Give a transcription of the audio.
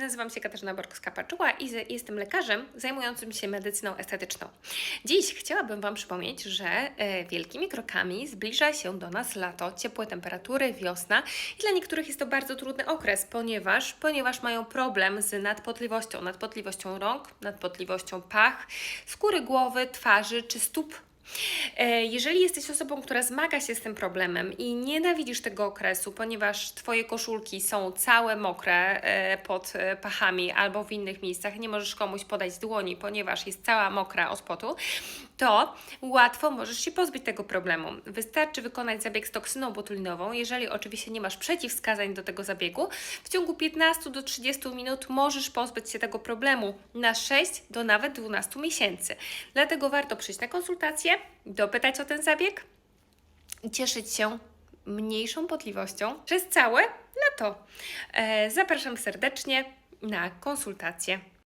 Nazywam się Katarzyna Borkowska-Paczuła i jestem lekarzem zajmującym się medycyną estetyczną. Dziś chciałabym Wam przypomnieć, że e, wielkimi krokami zbliża się do nas lato, ciepłe temperatury, wiosna i dla niektórych jest to bardzo trudny okres, ponieważ, ponieważ mają problem z nadpotliwością, nadpotliwością rąk, nadpotliwością pach, skóry głowy, twarzy czy stóp Jeżeli jesteś osobą, która zmaga się z tym problemem i nienawidzisz tego okresu, ponieważ Twoje koszulki są całe mokre e, pod e, pachami albo w innych miejscach, nie możesz komuś podać dłoni, ponieważ jest cała mokra od potu, to łatwo możesz się pozbyć tego problemu. Wystarczy wykonać zabieg z toksyną botulinową. Jeżeli oczywiście nie masz przeciwwskazań do tego zabiegu, w ciągu 15 do 30 minut możesz pozbyć się tego problemu na 6 do nawet 12 miesięcy. Dlatego warto przyjść na konsultację, dopytać o ten zabieg i cieszyć się mniejszą potliwością przez całe lato. E, zapraszam serdecznie na konsultację.